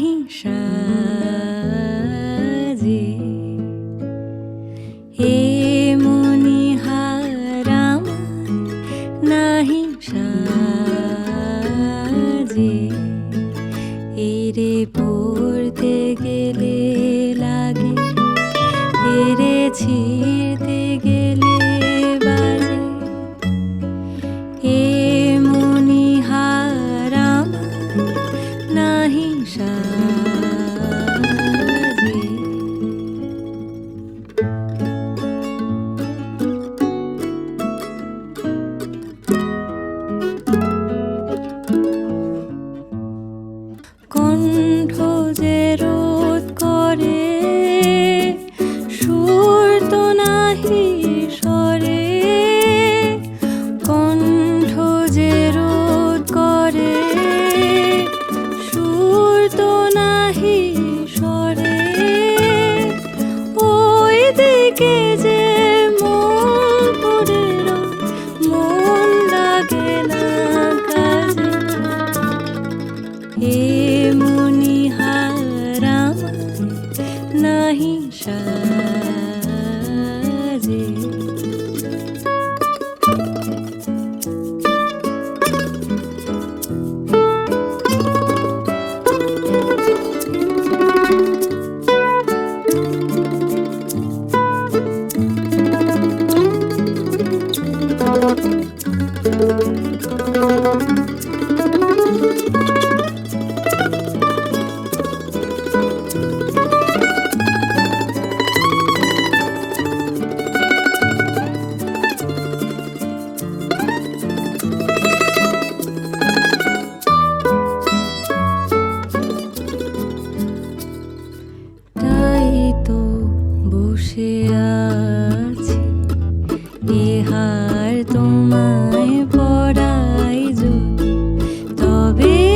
নাহি সাজে এ মনিহারাম নাহি এরে পড়তে গেলে লাগে হেরেছি যে রোদ করে, সুর তো নাহি সরে ওই দিকে যে মন পড়ে মন নাহি সার বসে আছি এহার তোমায় be